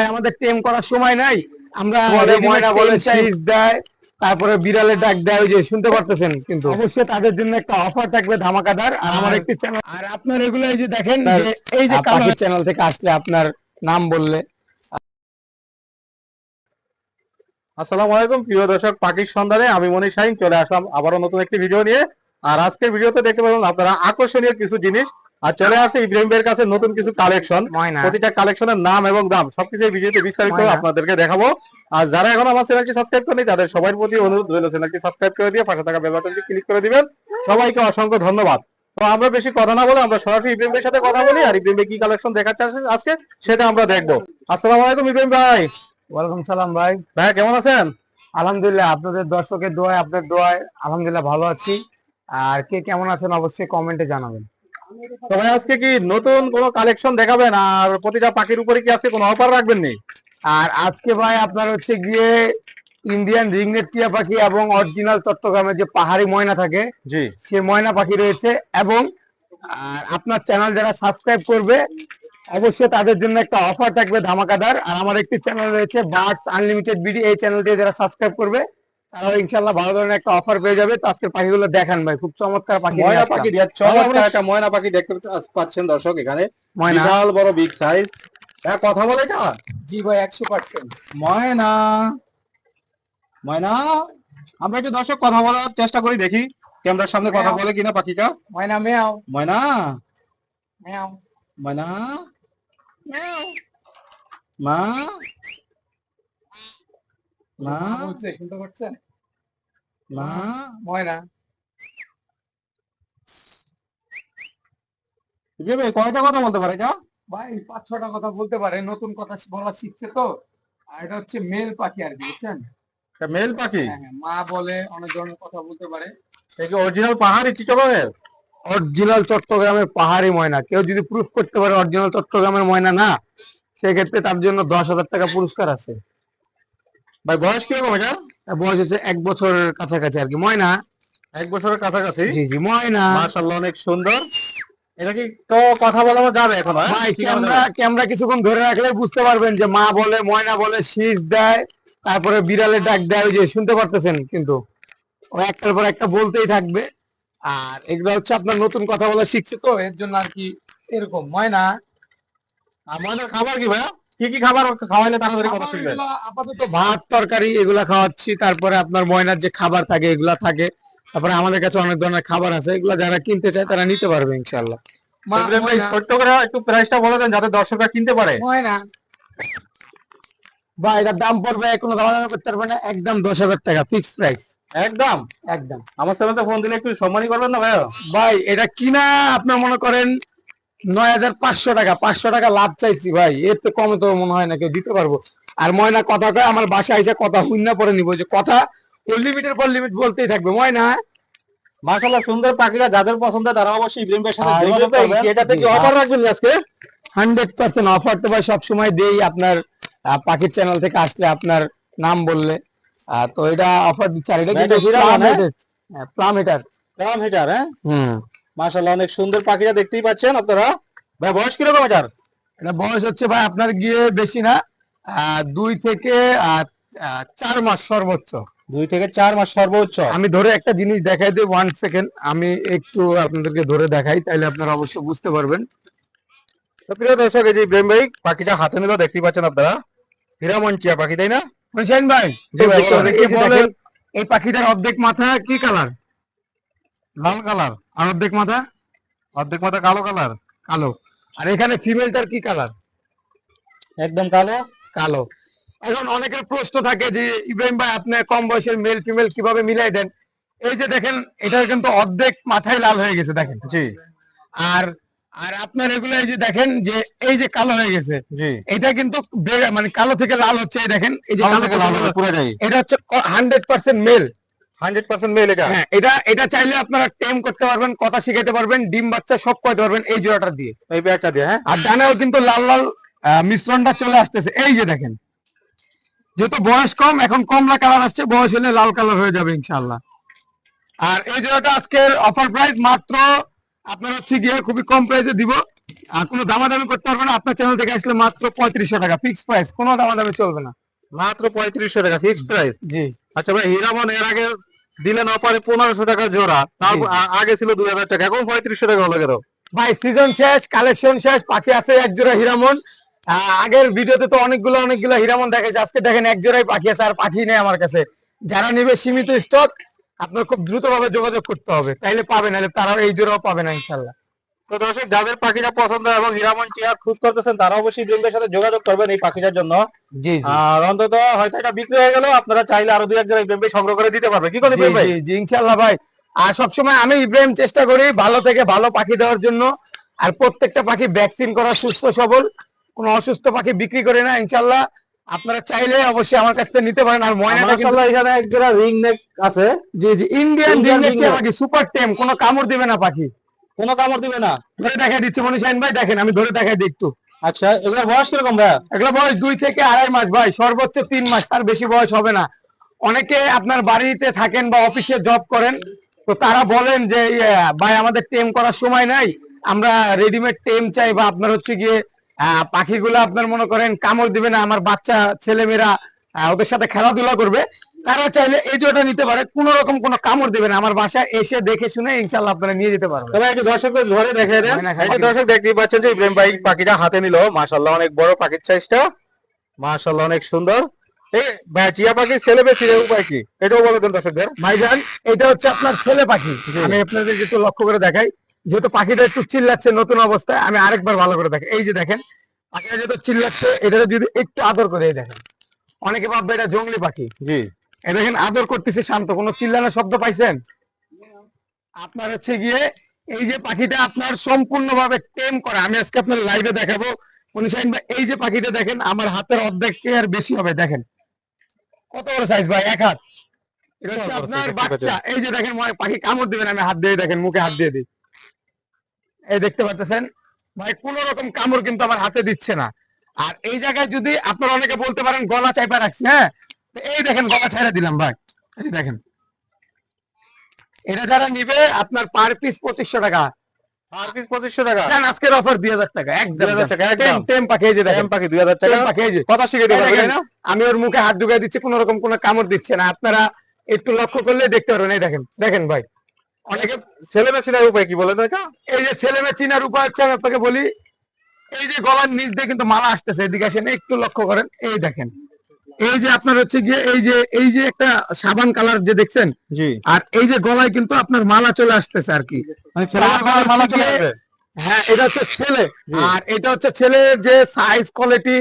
ভাই আমাদের টেম করার সময় নাই। আমরা ময়না বলে। শীষ দেয় তারপরে বিড়ালের ডাক দেয় ওই যে শুনতে পারতেছেন কিন্তু। অবশ্যই তাদের জন্য একটা অফার থাকবে ধামাকাদার আর আমার একটি চ্যানেল আর আপনার এগুলো এই যে দেখেন এই যে কালো চ্যানেল থেকে আসলে আপনার নাম বললে। আসসালামু আলাইকুম প্রিয় দর্শক পাখির সন্ধানে আমি মনীষ শাহিন চলে আসলাম আবারও নতুন একটি ভিডিও নিয়ে। আর আজকের ভিডিওতে দেখতে পাবেন আপনারা আকর্ষণীয় কিছু জিনিস। আর চলে আসে ইব্রাহিম ভাইয়ের কাছে নতুন কিছু কালেকশন প্রতিটা কালেকশনের নাম এবং দাম সবকিছু এই ভিডিওতে বিস্তারিত আপনাদেরকে দেখাবো। আর যারা এখন আমার চ্যানেলটি সাবস্ক্রাইব করেনি তাদের সবার প্রতি অনুরোধ রইল চ্যানেলটি সাবস্ক্রাইব করে দিয়ে পাশে থাকা বেল বাটনটি ক্লিক করে দিবেন। সবাইকে অসংখ্য ধন্যবাদ। তো আমরা বেশি কথা না বলে আমরা সরাসরি ইব্রাহিম ভাইয়ের সাথে কথা বলি আর ইব্রাহিম ভাই কি কালেকশন দেখাচ্ছে আজকে- আজকে সেটা আমরা দেখব। আসসালামু আলাইকুম ইব্রাহিম ভাই। ওয়ালাইকুম সালাম ভাই। ভাই কেমন আছেন? আলহামদুলিল্লাহ আপনাদের দর্শকের দোয়ায় আপনাদের দোয়ায় আলহামদুলিল্লাহ ভালো আছি। আর কে কেমন আছেন অবশ্যই কমেন্টে জানাবেন। তো ভাই আজকে কি নতুন কোনো কালেকশন দেখাবেন? আর প্রতিটা পাখির উপরে কি আজকে কোনো অফার রাখবেন নি আর আজকে ভাই আপনার হচ্ছে গিয়ে ইন্ডিয়ান রিংনেট টিয়া পাখি এবং অরিজিনাল চট্টগ্রামের যে পাহাড়ি ময়না থাকে জি। সে ময়না পাখি রয়েছে এবং আর আপনার চ্যানেল যারা সাবস্ক্রাইব করবে অবশ্যই তাদের জন্য একটা অফার থাকবে ধামাকাদার। আর আমার একটি চ্যানেল রয়েছে বার্ডস আনলিমিটেড বিডি এই চ্যানেলটি যারা সাবস্ক্রাইব করবে তারা ইনশাল্লাহ ভালো ধরনের একটা অফার পেয়ে যাবে। তো আজকে পাখিগুলো দেখান ভাই খুব চমৎকার পাখি ময়না পাখি দিয়ে চমৎকার একটা ময়না পাখি দেখতে পাচ্ছেন দর্শক এখানে। ময়না। বিশাল বড় বিগ সাইজ হ্যাঁ কথা বলে এটা। জি ভাই একশো পার্সেন্ট ময়না। ময়না আমরা একটু দর্শক কথা বলার চেষ্টা করি দেখি ক্যামেরার সামনে কথা বলে কিনা পাখিটা। ময়না মেয়াও। ময়না। মেয়াও। ময়না। মা। শুনতে পাচ্ছেন? ময়না। কয়টা কথা বলতে পারে এটা ভাই পাঁচ ছটা কথা বলতে পারে। নতুন কথা বলা শিখছে তো। আর এটা হচ্ছে মেল পাখি আর কি বুঝছেন? মেল পাখি? হ্যাঁ, হ্যাঁ, মা বলে অনেক ধরনের কথা বলতে পারে। অরিজিনাল পাহাড়ি চিটগের অরিজিনাল চট্টগ্রামের পাহাড়ি ময়না। কেউ যদি প্রুফ করতে পারে অরিজিনাল চট্টগ্রামের ময়না না সেক্ষেত্রে তার জন্য দশ হাজার টাকা পুরস্কার আছে। ভাই বয়স কীরকম এটা বয়স হচ্ছে এক বছরের কাছাকাছি আর কি। ময়না? এক বছরের কাছাকাছি? জি জি ময়না। মাশাআল্লাহ অনেক সুন্দর। এটা কি তো কথা বলা যাবে এখন হ্যাঁ? ভাই ক্যামেরা ক্যামেরা কিছুক্ষণ ধরে রাখলে বুঝতে পারবেন যে মা বলে ময়না বলে শীষ দেয় তারপরে বিড়ালে ডাক দেয় ওই যে শুনতে পারতেছেন কিন্তু। ও একটার পর একটা বলতেই থাকবে। আর এগুলো হচ্ছে আপনার নতুন কথা বলা শিখছে তো এর জন্য আর কি এরকম। ময়না? আমাদের খাবার কি ভাইয়া? কি কি খাবার খাওয়াইলে তাড়াতাড়ি কথা আমার শিখবে এগুলা আপাতত ভাত তরকারি এগুলা খাওয়াচ্ছি। তারপরে আপনার ময়নার যে খাবার থাকে এগুলা থাকে। তারপরে আমাদের কাছে অনেক ধরনের খাবার আছে। এগুলা যারা কিনতে চায় তারা নিতে পারবে ইনশাল্লাহ ভাই, ছোট্ট করে একটু প্রাইসটা বলে দেন যাতে দর্শকরা কিনতে পারে। ময়না। বা এটার দাম পড়বে কোনো দাম করতে পারবে না। একদম দশ হাজার টাকা ফিক্সড প্রাইস একদম? একদম। আমার চ্যানেলে ফোন দিলে একটু সম্মানই করবেন না ভাইয়া? ভাই এটা কিনা আপনার মনে করেন নয় হাজার পাঁচশো টাকা পাঁচশো টাকা লাভ চাইছি ভাই। এর তো কমে তো মনে হয় না কেউ দিতে পারব। আর ময়না কথা কয় আমার বাসায় এসে কথা শূন্য পরে নিবো। যে কথা লিমিটের পর লিমিট বলতেই থাকবে। ময়না মাশাআল্লাহ সুন্দর পাখিরা যাদের পছন্দ তারা অবশ্যই ইব্রাহিম ভাইয়ের সাথে যোগাযোগ ভাই, করবেন। এটাতে কি অফার রাখবেন আজকে? হান্ড্রেড পার্সেন্ট অফার তো ভাই সবসময় দেই আপনার পাখির চ্যানেল থেকে আসলে আপনার নাম বললে। তো এটা অফার দিচ্ছে। আর এটা কিন্তু প্লাম? হিটার প্লাম হিটার হ্যাঁ? হুম। মাশাআল্লাহ অনেক সুন্দর পাখিটা দেখতেই পাচ্ছেন আপনারা। ভাই বয়স কীরকম এটার? এটা বয়স হচ্ছে ভাই আপনার গিয়ে বেশি না দুই থেকে চার মাস সর্বোচ্চ। দুই থেকে চার মাস সর্বোচ্চ। আমি ধরে একটা জিনিস দেখাই দিই ওয়ান সেকেন্ড আমি একটু আপনাদেরকে ধরে দেখাই তাহলে আপনারা অবশ্যই বুঝতে পারবেন। প্রিয় দর্শক এই যে ইব্রাহিম ভাই পাখিটা হাতে নিল দেখতেই পাচ্ছেন আপনারা। হিরামঞ্চিয়া পাখি তাই না? বুঝছেন ভাই এই পাখিটার অর্ধেক মাথা কি কালার লাল কালার। আর অর্ধেক মাথা? অর্ধেক মাথা কালো কালার? কালো। আর এখানে ফিমেলটার কি কালার? একদম কালো। কালো। এখন অনেকের প্রশ্ন থাকে যে ইব্রাহিম ভাই আপনি কম বয়সের মেল ফিমেল কীভাবে মিলাই দেন? এই যে দেখেন এটার কিন্তু অর্ধেক মাথায় লাল হয়ে গেছে দেখেন। জি। আর আর আপনার এগুলো এই যে দেখেন যে এই যে কালো হয়ে গেছে জি। এটা কিন্তু মানে কালো থেকে লাল হচ্ছে এই দেখেন এই যে কালো থেকে লাল পুরো যাই এটা হচ্ছে hundred percent male hundred percent male এটা। হ্যাঁ এটা এটা চাইলে আপনারা টেম করতে পারবেন কথা শিখাতে পারবেন ডিম বাচ্চা সব করতে পারবেন এই জোড়াটা দিয়ে। এই ব্যাগটা দিয়ে হ্যাঁ? আর ডানেও কিন্তু লাল লাল মিশ্রণটা চলে আসতেছে। এই যে দেখেন যেহেতু বয়স কম এখন কমলা কালার আসছে বয়স হলে লাল কালার হয়ে যাবে ইনশাল্লাহ আর এই জোড়াটা আজকের অফার প্রাইস মাত্র আপনার হচ্ছে গিয়ে খুবই কম প্রাইসে দিব। আর কোনো দামাদামি করতে পারবে না আপনার চ্যানেল থেকে আসলে মাত্র পঁয়ত্রিশশো টাকা ফিক্স প্রাইস কোনো দামাদামি চলবে না। মাত্র পঁয়ত্রিশশো টাকা ফিক্সড প্রাইস জি। আচ্ছা ভাই হীরামন এর আগে দিলেন অপারে পনেরোশো টাকা জোড়া। তার জি, জি। আ- আগে ছিল দুই হাজার টাকা এখন পঁয়ত্রিশশো টাকা হলো কেন? ভাই সিজন শেষ কালেকশন শেষ পাখি আছে এক জোড়া হিরামন। আগের ভিডিওতে তো অনেকগুলো অনেকগুলো হিরামন দেখেছে আজকে দেখেন এক জোড়াই পাখি আছে আর পাখি নেই আমার কাছে। যারা নিবে সীমিত স্টক আপনার খুব দ্রুত ভাবে যোগাযোগ করতে হবে। তাইলে পাবেন তারা তারাও এই জোড়াও পাবেন না ইনশাল্লাহ। তো দর্শক যাদের পাখিটা পছন্দ এবং হীরামন টিয়া খোঁজ করতেছেন তারা অবশ্যই ব্রিন্দের সাথে যোগাযোগ করবেন এই পাখিটার জন্য। জি আর অন্তত হয়তো এটা বিক্রি হয়ে গেল আপনারা চাইলে আরও দুই এক জোড়া বেম্বে সংগ্রহ করে দিতে পারবে। কি করে জি ইব্রাহিম ভাই? জি জি ইনশাল্লাহ ভাই। আর সবসময় আমি ইব্রাহিম চেষ্টা করি ভালো থেকে ভালো পাখি দেওয়ার জন্য। আর প্রত্যেকটা পাখি ভ্যাকসিন করা সুস্থ সবল। কোনো অসুস্থ পাখি বিক্রি করে না ইনশাল্লাহ আপনারা চাইলে অবশ্যই আমার কাছ থেকে নিতে পারেন। আর ময়নাটা কিন্তু এখানে এক জোড়া রিং নেক আছে। জি জি ইন্ডিয়ান রিংনেক ringneck। পাখি সুপার টেম কোনো কামড় দিবে না পাখি। কোনো কামড় দিবে না। ধরে দেখাই দিচ্ছি মনীষাইন ভাই দেখেন আমি ধরে দেখাই একটু আচ্ছা এগুলোর বয়স কীরকম ভাই এগুলো বয়স দুই থেকে আড়াই মাস ভাই সর্বোচ্চ তিন মাস তার বেশি বয়স হবে না। অনেকে আপনার বাড়িতে থাকেন বা অফিসে জব করেন তো তারা বলেন যে ইয়ে, ভাই আমাদের টেম করার সময় নাই আমরা রেডিমেড টেম চাই বা আপনার হচ্ছে গিয়ে পাখিগুলো আপনার মনে করেন কামড় দিবে না আমার বাচ্চা ছেলেমেয়েরা ওদের সাথে খেলাধুলা করবে। তারা চাইলে এই জোটা নিতে পারে কোন রকম কোনো কামড় দিবে না। আমার বাসায় এসে দেখে শুনে ইনশাল্লাহ আপনারা নিয়ে যেতে পারবেন। তবে একটু দর্শকদের ধরে দেখে দেন। দর্শক দেখতেই পাচ্ছেন যে ইব্রাহিম ভাই পাখিটা হাতে নিল। মাশাআল্লাহ অনেক বড় পাখির সাইজটা। মাশাআল্লাহ অনেক সুন্দর। এই টিয়া পাখি ছেলে বেশি উপায় কি? এটাও বলে দেন দর্শকদের। ভাইজান এটা হচ্ছে আপনার ছেলে পাখি। আমি আপনাদের একটু লক্ষ্য করে দেখাই। যেহেতু পাখিটা একটু চিল্লাচ্ছে নতুন অবস্থায় আমি আরেকবার ভালো করে দেখাই। এই যে দেখেন পাখিটা যেহেতু চিল্লাচ্ছে এটা যদি একটু আদর করে এই দেখেন। অনেকে ভাববে এটা জঙ্গলি পাখি। জি। এই দেখেন আদর করতেছে শান্ত। কোনো চিল্লানোর শব্দ পাইছেন? আপনার হচ্ছে গিয়ে এই যে পাখিটা আপনার সম্পূর্ণভাবে টেম করা। আমি আজকে আপনার লাইভে দেখাবো। মনীষাইন ভাই এই যে পাখিটা দেখেন আমার হাতের অর্ধেক আর বেশি হবে দেখেন। কত বড় সাইজ ভাই? এক হাত। এটা হচ্ছে আপনার। বাচ্চা। এই যে দেখেন পাখি কামড় দিবেন আমি হাত দিয়ে দেখেন মুখে হাত দিয়ে দিই। এই দেখতে পাচ্ছেন ভাই কোন রকম কামড় কিন্তু আমার হাতে দিচ্ছে না। আর এই জায়গায় যদি আপনারা অনেকে বলতে পারেন গলা চাইপা রাখছি হ্যাঁ? এই দেখেন গলা ছাইড়া দিলাম ভাই। এই দেখেন। এটা যারা নিবে আপনার পার পিস পঁচিশশো টাকা। আর পিস পঁচিশশো টাকা? জান আজকের অফার দুই হাজার টাকা একদম 2000 টাকা, একদম। টেম টেম পাখি এই যে দেখেন পাখি দুই হাজার টাকা। পাখি এই যে কথা শিখে দেবেন না? আমি ওর মুখে হাত ঢুকাই দিচ্ছি কোন রকম কোনো কামড় দিচ্ছে না। আপনারা একটু লক্ষ্য করলে দেখতে পারবেন এই দেখেন। দেখেন ভাই। অনেকে ছেলে বেশি নেয় উপায় কি বলে দেখা এই যে ছেলে মেয়ে চিনার উপায় হচ্ছে আমি আপনাকে বলি এই যে গলার নিচ দিয়ে কিন্তু মালা আসতেছে এদিকে আসেন একটু লক্ষ্য করেন এই দেখেন। এই যে আপনার হচ্ছে গিয়ে এই যে এই যে একটা সাবান কালার যে দেখছেন? জি। আর এই যে গলায় কিন্তু আপনার মালা চলে আসতেছে আর কি। মানে হ্যাঁ এটা হচ্ছে ছেলে। আর এটা হচ্ছে ছেলের যে সাইজ কোয়ালিটি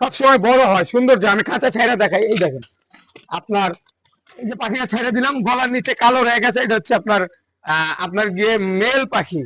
সবসময় বড় হয় সুন্দর যে আমি কাঁচা ছাইরা দেখাই এই দেখেন। আপনার এই যে পাখিটা ছেড়ে দিলাম গলার নিচে কালো রয়ে গেছে এটা হচ্ছে আপনার আহ, আপনার গিয়ে মেল পাখি।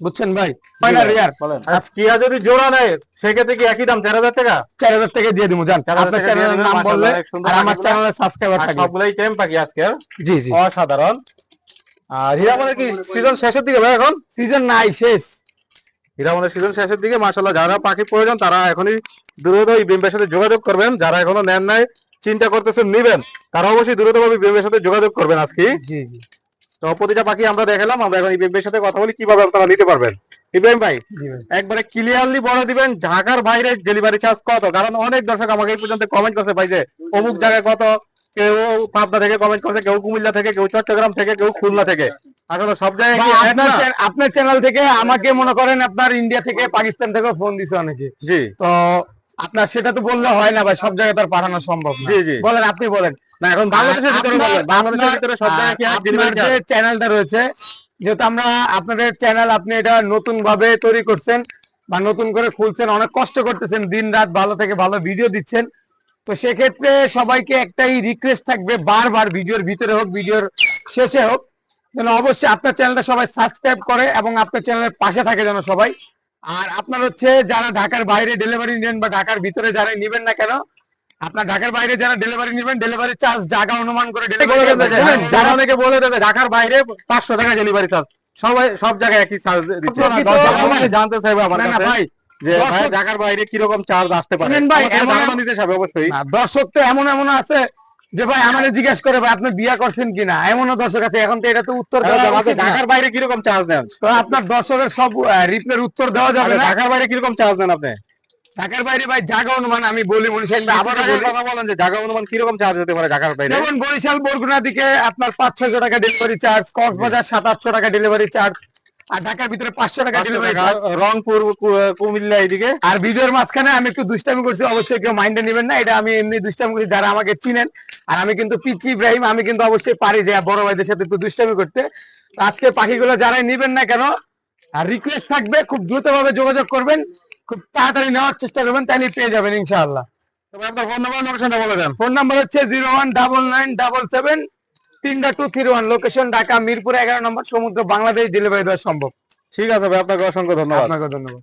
বুঝছেন ভাই? ফাইনাল বলেন। আজ কিয়া যদি জোড়া নেয় সেক্ষেত্রে কি একই দাম চার হাজার টাকা? চার হাজার টাকা দিয়ে দিব জান। 4000 আপনার চ্যানেলের নাম বললে আর আমার। চ্যানেলের সাবস্ক্রাইবার থাকবে। সবগুলাই টেম পাখি আজকের জি জি। অসাধারণ। আর হীরামনের কি সিজন শেষের দিকে ভাই এখন? সিজন নাই শেষ। হীরামনের সিজন শেষের দিকে মাশাল্লাহ যারা পাখি প্রয়োজন তারা এখনই দ্রুত এই বিম্বের সাথে যোগাযোগ করবেন। যারা এখনও নেন নাই চিন্তা করতেছেন নিবেন তারা অবশ্যই দ্রুতভাবে বিম্বের সাথে যোগাযোগ করবেন আজকে। জি জি। তো প্রতিটা পাখি আমরা দেখালাম আমরা এখন বিম্বের সাথে কথা বলি কীভাবে আপনারা নিতে পারবেন? ইব্রাহিম ভাই একবারে ক্লিয়ারলি বলে দিবেন ঢাকার বাইরে ডেলিভারি চার্জ কত? কারণ অনেক দর্শক আমাকে এই পর্যন্ত কমেন্ট করতে ভাই যে অমুক জায়গায় কত? কেউ পাবনা থেকে কমেন্ট করছে কেউ কুমিল্লা থেকে কেউ চট্টগ্রাম থেকে কেউ খুলনা থেকে। আসলে সব জায়গায় আপনার চ্যানেল থেকে আমাকে মনে করেন আপনার ইন্ডিয়া থেকে পাকিস্তান থেকে ফোন দিছে অনেকে। জি। তো আপনার সেটা তো বললে হয় না ভাই সব জায়গায় তো আর পাঠানো সম্ভব জি, জি। বলেন আপনি বলেন। না এখন বাংলাদেশের ভিতরে বলেন, বাংলাদেশের ভিতরে সব জায়গায় কি আপনার যে চ্যানেলটা রয়েছে যেহেতু আমরা আপনাদের চ্যানেল আপনি এটা নতুন ভাবে তৈরি করছেন বা নতুন করে খুলছেন অনেক কষ্ট করতেছেন দিন রাত ভালো থেকে ভালো ভিডিও দিচ্ছেন তো সেক্ষেত্রে সবাইকে একটাই রিকোয়েস্ট থাকবে বারবার ভিডিওর ভিতরে হোক ভিডিওর শেষে হোক যেন অবশ্যই আপনার চ্যানেলটা সবাই সাবস্ক্রাইব করে এবং আপনার চ্যানেলের পাশে থাকে যেন সবাই। আর আপনার হচ্ছে যারা ঢাকার বাইরে ডেলিভারি নেন বা ঢাকার ভিতরে যারা নেবেন না কেন আপনার ঢাকার বাইরে যারা ডেলিভারি নেবেন ডেলিভারি চার্জ জায়গা অনুমান করে ডেলিভারি দেন। যারা অনেকে বলে যে ঢাকার বাইরে পাঁচশো টাকা ডেলিভারি চার্জ সবাই সব জায়গায় একই চার্জ দিচ্ছে। জানতে চাইবে আমার কাছে ভাই যে ভাই ঢাকার বাইরে কীরকম চার্জ আসতে পারে? ভাই, আমাকে এমন- চাবে অবশ্যই। দর্শক তো এমন এমন আছে যে ভাই আমাদের জিজ্ঞেস করে ভাই আপনি বিয়া করছেন কিনা? এমনও দর্শক আছে এখন তো এটা তো উত্তর। ঢাকার বাইরে কীরকম চার্জ নেন আপনার দর্শকের সব রিপ্লের উত্তর দেওয়া যাবে ঢাকার বাইরে কীরকম চার্জ নেন আপনি? ঢাকার বাইরে ভাই জাগা অনুমান আমি বলি আবার কথা বলেন যে জায়গা অনুমান কীরকম চার্জ হতে পারে ঢাকার বাইরে? যেমন বরিশাল বরগুনা দিকে আপনার পাঁচ ছয়শো টাকা ডেলিভারি চার্জ কক্সবাজার সাত আটশো টাকা ডেলিভারি চার্জ আর ঢাকার ভিতরে পাঁচশো টাকা ডেলিভারি রংপুর কুমিল্লা এইদিকে? আর ভিডিওর মাঝখানে আমি একটু দুষ্টামি করছি অবশ্যই কেউ মাইন্ডে নেবেন না এটা আমি এমনি দুষ্টামি করছি যারা আমাকে চিনেন আর আমি কিন্তু পিচি ইব্রাহিম আমি কিন্তু অবশ্যই পারি যে বড় ভাইদের সাথে একটু দুষ্টামি করতে। আজকে পাখিগুলো যারাই নেবেন না কেন আর রিকোয়েস্ট থাকবে খুব দ্রুত ভাবে যোগাযোগ করবেন। খুব তাড়াতাড়ি নেওয়ার চেষ্টা করবেন তাহলে পেয়ে যাবেন ইনশাআল্লাহ। আপনার ফোন নাম্বার লোকেশনটা বলে দেন। ফোন নাম্বার হচ্ছে zero one double nine double seven তিনটা two three one location Dhaka Mirpur এগারো নম্বর সমুদ্র বাংলাদেশ ডেলিভারি দেওয়া সম্ভব। ঠিক আছে ভাই আপনাকে অসংখ্য ধন্যবাদ। আপনাকে ধন্যবাদ।